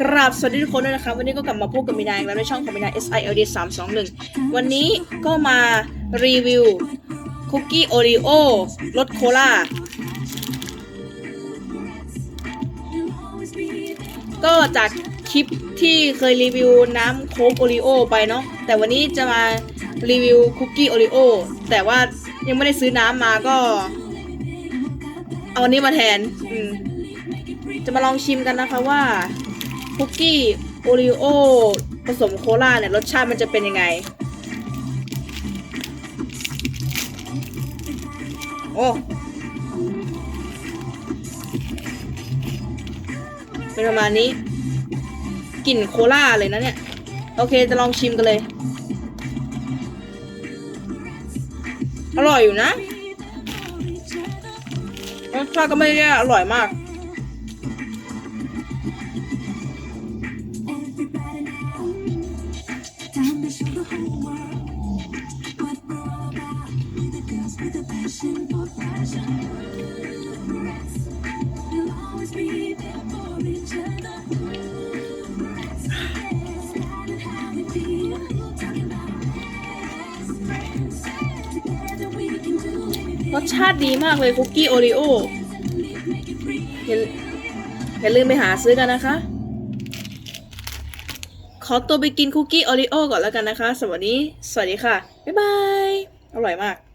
กราบสวัสดีทุกคนด้วยนะครับ วันนี้ก็กลับมาพบกับมินายอีกแล้วในช่องของมินาย S I L D 3 2 1 วันนี้ก็มารีวิวคุกกี้โอรีโอรสโคลาก็จากคลิปที่เคยรีวิวน้ำโค้กโอรีโอไปเนาะแต่วันนี้จะมารีวิวคุกกี้โอรีโอแต่ว่ายังไม่ได้ซื้อน้ำมาก็ เอาอันนี้มาแทน อืมจะมาลองชิมกันนะคะว่า คุกกี้โอรีโอผสมโคลาเนี่ยรสชาติมันจะเป็นยังไง โอ้เป็นประมาณนี้กลิ่นโคลาเลยนะเนี่ย โอเคจะลองชิมกันเลย อร่อยอยู่นะรสชาติก็ไม่ได้อร่อยมาก Time to show the whole world what we're all about. The girls with a passion for fashion. We'll always be there for each other. Excited how we feel. Talking about best friends. Together we can do anything. รสชาติดีมากเลยคุกกี้โอรีโอ อย่าอย่าลืมไปหาซื้อกันนะคะข อตัวไปกินคุกกี้โอริโอก่อนแล้วกันนะคะสวัสดีสวัสดีค่ะ บ๊ายบาย อร่อยมาก